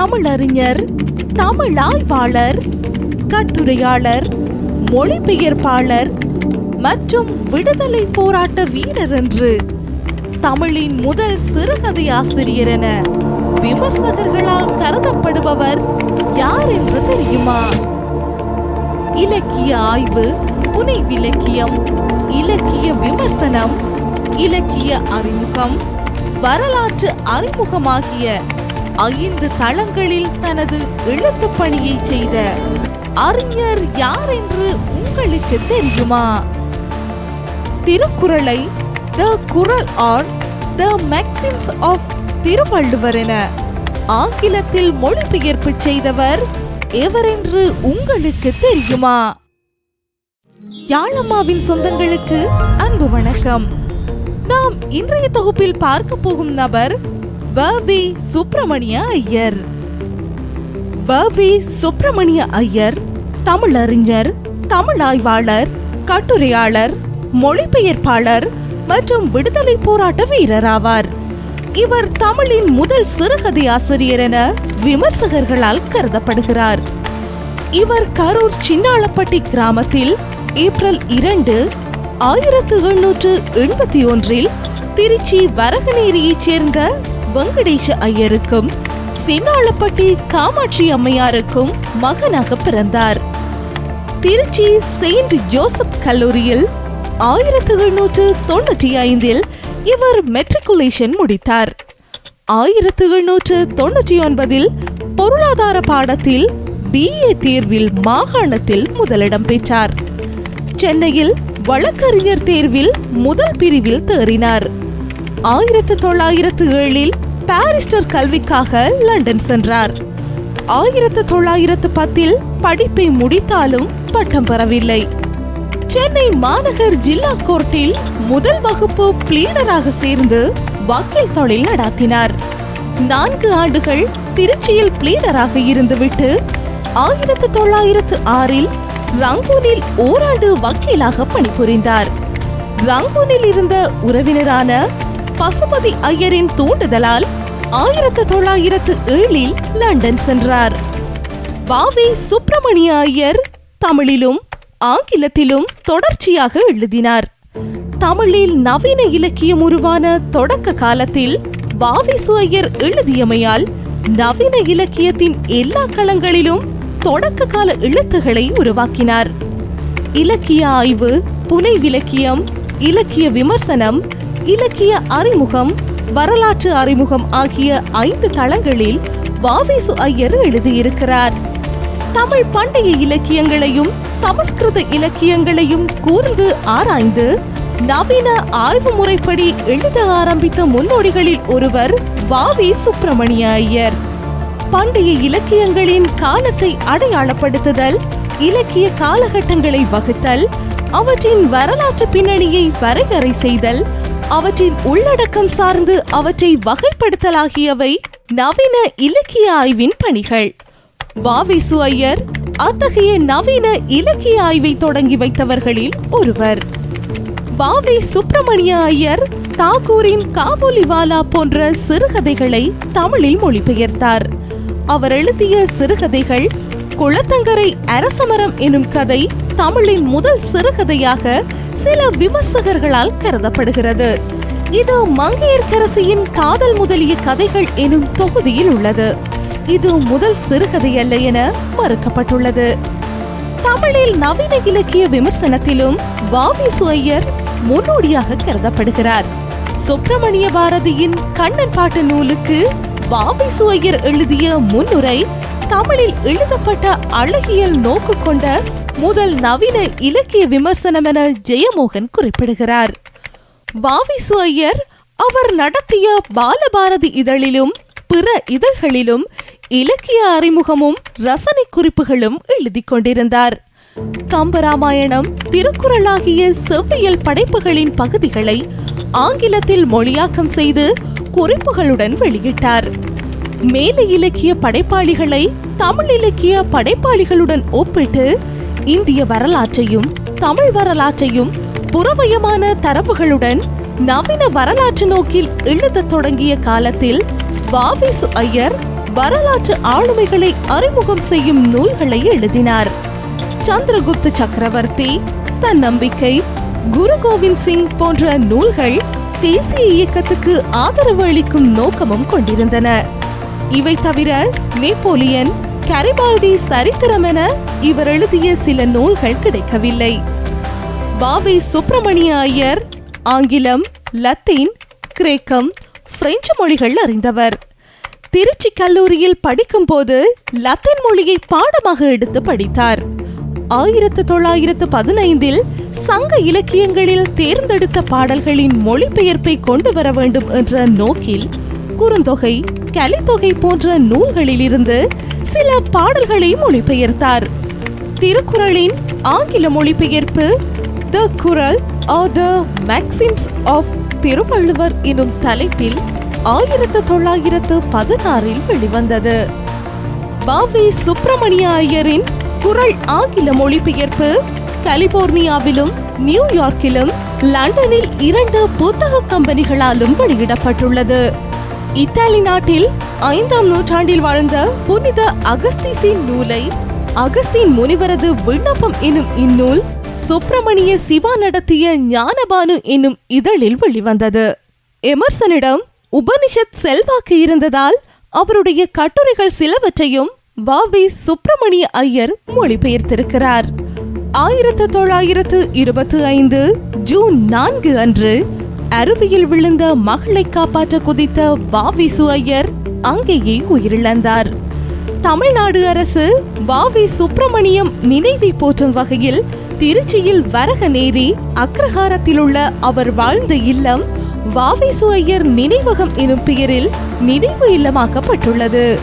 தமிழறிஞர் தமிழாய்வாளர் கட்டுரையாளர் மொழிபெயர்ப்பாளர் மற்றும் விடுதலை போராட்ட வீரர் என்று தமிழின் முதல் சிறுகதை ஆசிரியர் என விமர்சகர்களால் கருதப்படுபவர் யார் என்று தெரியுமா? இலக்கிய ஆய்வு புனைவிலக்கியம் இலக்கிய விமர்சனம் இலக்கிய அறிமுகம் வரலாற்று அறிமுகமாகிய ஐந்து தளங்களில் தனது எழுத்து பணியை செய்த அறிஞர் யார் என்று உங்களுக்கு தெரியுமா? திருக்குறளை the Kural or the maxims of Thiruvalluvar என ஆங்கிலத்தில் மொழிபெயர்ப்பு செய்தவர் எவரென்று உங்களுக்கு தெரியுமா? யாழம்மாவின் சொந்தங்களுக்கு அன்பு வணக்கம். நாம் இன்றைய தொகுப்பில் பார்க்க போகும் நபர் வி சுப்பிரமணிய ஐயர். வவி சுப்பிரமணிய ஐயர் தமிழறிஞர் தமிழ் ஆய்வாளர் கட்டுரையாளர் மொழிபெயர்ப்பாளர் மற்றும் விடுதலை போராட்ட வீரர் ஆவார். இவர் தமிழின் முதல் சிறுகதை ஆசிரியர் என விமர்சகர்களால் கருதப்படுகிறார். இவர் கரூர் சின்னாளப்பட்டி கிராமத்தில் ஏப்ரல் இரண்டு ஆயிரத்து எழுநூற்று எண்பத்தி ஒன்றில் திருச்சி வரகநேரியைச் சேர்ந்த வெங்கடேஷ ஐயருக்கும் சிமாளப்பட்டி காமாட்சி அம்மையாருக்கும் மகனாக பிறந்தார். திருச்சி செயின்ட் ஜோசப் கல்லூரியில் ஆயிரத்து எண்ணூற்று தொண்ணூற்றி ஐந்தில் இவர் மெட்ரிகுலேஷன் முடித்தார். ஆயிரத்து எண்ணூற்று தொண்ணூற்றி ஒன்பதில் பொருளாதார பாடத்தில் பிஏ தேர்வில் மாகாணத்தில் முதலிடம் பெற்றார். சென்னையில் வழக்கறிஞர் தேர்வில் முதல் பிரிவில் தேறினார். ஆயிரத்து தொள்ளாயிரத்து ஏழில் பாரிஸ்டர் கல்விக்காக லண்டன் சென்றார். ஆயிரத்து தொள்ளாயிரத்து பத்தில் படிப்பை முடித்தாலும் பட்டம் பெறவில்லை. சென்னை மாநகர் ஜில்லா கோர்ட்டில் முதல் வகுப்பு பிளீனராக சேர்ந்து வக்கீல் தொழில் நடாத்தினார். நான்கு ஆண்டுகள் திருச்சியில் பிளீனராக இருந்துவிட்டு ஆயிரத்து தொள்ளாயிரத்து ஆறில் ரங்கூனில் ஓராண்டு வக்கீலாக பணிபுரிந்தார். ரங்கூனில் இருந்த உறவினரான பசுபதி ஐயரின் தூண்டுதலால் ஆயிரத்து தொள்ளாயிரத்து ஏழில் லண்டன் சென்றார். வாவி சுப்பிரமணிய ஐயர் தமிழிலும் ஆங்கிலத்திலும் தொடர்ச்சியாக எழுதினார். தமிழில் நவீன இலக்கியம் உருவான தொடக்க காலத்தில் பாவிசு ஐயர் எழுதியமையால் நவீன இலக்கியத்தின் எல்லா களங்களிலும் தொடக்க கால எழுத்துகளை உருவாக்கினார். இலக்கிய ஆய்வு புனைவிலக்கியம் இலக்கிய விமர்சனம் இலக்கிய அறிமுகம் வரலாற்று அறிமுகம் ஆகிய ஐந்து தளங்களில் வாவிசு ஐயர் எழுதியிருக்கிறார். தமிழ் பண்டைய இலக்கியங்களையும் சமஸ்கிருத இலக்கியங்களையும் கூர்ந்து ஆராய்ந்து நவீன ஆய்வு முறைப்படி எழுத ஆரம்பித்த முன்னோடிகளில் ஒருவர் வாவி சுப்பிரமணிய ஐயர். பண்டைய இலக்கியங்களின் காலத்தை அடையாளப்படுத்துதல் இலக்கிய காலகட்டங்களை வகுத்தல் அவற்றின் வரலாற்று பின்னணியை வரையறை செய்தல் அவற்றின் உள்ளடக்கம் சார்ந்து அவற்றை வகைப்படுத்தலாகியவை நவீன இலக்கிய ஆய்வின் பணிகள். வாவிசு ஐயர் அத்தகைய நவீன இலக்கிய ஆய்வை தொடங்கி வைத்தவர்களில் ஒருவர். பாவி சுப்பிரமணிய ஐயர் தாகூரின் காபூலிவாலா போன்ற சிறுகதைகளை தமிழில் மொழிபெயர்த்தார். அவர் எழுதிய சிறுகதைகள் குளத்தங்கரை அரசமரம் எனும் கதை தமிழின் முதல் சிறுகதையாக சில விமர்சகர்களால் கருதப்படுகிறது. இது மங்கையர்கரசியின் காதல் முதலிய கதைகள் எனும் தொகுதியில் உள்ளது. இது முதல் சிறுகதை அல்ல என மறுக்கப்பட்டுள்ளது. தமிழில் நவீன இலக்கிய விமர்சனத்திலும் வாவிசு ஐயர் முன்னோடியாக கருதப்படுகிறார். சுப்பிரமணிய பாரதியின் கண்ணன் பாட்டு நூலுக்கு வாவிசு ஐயர் எழுதிய முன்னுரை தமிழில் எழுதப்பட்ட அழகியல் நோக்கு கொண்ட முதல் நவீன இலக்கிய விமர்சனம் என ஜெயமோகன் குறிப்பிடுகிறார். வாவிசு ஐயர் அவர் நடத்திய பாலபாரதி இதழிலும் பிற இதழ்களிலும் இலக்கிய அறிமுகமும் ரசனை குறிப்புகளும் எழுதி கொண்டிருந்தார். கம்பராமாயணம் திருக்குறளாகிய செவ்வியல் படைப்புகளின் பகுதிகளை ஆங்கிலத்தில் மொழியாக்கம் செய்து குறிப்புகளுடன் வெளியிட்டார். மேலை இலக்கிய படைப்பாளிகளை தமிழ் இலக்கிய படைப்பாளிகளுடன் ஒப்பிட்டு இந்திய வரலாற்றையும் தமிழ் வரலாற்றையும் புறவயமான தரப்புகளுடன் நவீன வரலாற்று நோக்கில் எழுதத் தொடங்கிய காலத்தில் வாவிசு ஐயர் வரலாற்று ஆளுமைகளை அறிமுகம் செய்யும் நூல்களை எழுதினார். சந்திரகுப்த சக்கரவர்த்தி தன்னம்பிக்கை குரு கோவிந்த் சிங் போன்ற நூல்கள் தேசிய இயக்கத்துக்கு ஆதரவு அளிக்கும் நோக்கமும் கொண்டிருந்தன. இவை தவிர நெப்போலியன் கரிபால்டி சரித்திரம் என இவர் எழுதிய சில நூல்கள் கிடைக்கவில்லை. பாவை சுப்பிரமணிய ஐயர் ஆங்கிலம் லத்தீன் கிரேக்கம் பிரெஞ்சு மொழிகள் அறிந்தவர். திருச்சி கல்லூரியில் படிக்கும்போது லத்தீன் மொழியை பாடமாக எடுத்து படித்தார். ஆயிரத்து தொள்ளாயிரத்து பதினைந்தில் சங்க இலக்கியங்களில் தேர்ந்தெடுத்த பாடல்களின் மொழிபெயர்ப்பை கொண்டு வர வேண்டும் என்ற நோக்கில் குறுந்தொகை கலித்தொகை போன்ற நூல்களிலிருந்து சில பாடல்களை மொழிபெயர்த்தார். திருக்குறளின் ஆங்கில மொழிபெயர்ப்பு the Kural or the maxims of Thiruvalluvar எனும் தலைப்பில் ஆயிரத்து தொள்ளாயிரத்து பதினாறில் வெளிவந்தது. பாவி சுப்பிரமணிய ஐயரின் குரல் ஆங்கில மொழிபெயர்ப்பு கலிபோர்னியாவிலும் நியூயார்க்கிலும் லண்டனில் இரண்டு புத்தக கம்பெனிகளாலும் வெளியிடப்பட்டுள்ளது. இத்தாலி நாட்டில் ஐந்தாம் நூற்றாண்டில் வாழ்ந்த புனித அகஸ்தீசின் நூலை அகஸ்தீன் முனிவரது விண்ணப்பம் எனும் இந்நூல் சுப்பிரமணிய சிவா நடத்திய ஞானபானு என்னும் இதழில் வெளிவந்தது. எமர்சனிடம் உபனிஷத் செல்வாக்கு இருந்ததால் அவருடைய கட்டுரைகள் சிலவற்றையும் வாவி சுப்பிரமணிய ஐயர் மொழிபெயர்த்திருக்கிறார். ஆயிரத்து தொள்ளாயிரத்து இருபத்தி ஐந்து ஜூன் நான்கு அன்று அருவியில் விழுந்த மகளை காப்பாற்ற குதித்த வாவிசு ஐயர் அங்கேயே உயிரிழந்தார். தமிழ்நாடு அரசு வாவி சுப்பிரமணியம் நினைவை போற்றும் வகையில் திருச்சியில் வரகநேரி அக்ரஹாரத்தில் உள்ள அவர் வாழ்ந்த இல்லம் வாவிசு ஐயர் நினைவகம் எனும் பெயரில் நினைவு இல்லமாக்கப்பட்டுள்ளது.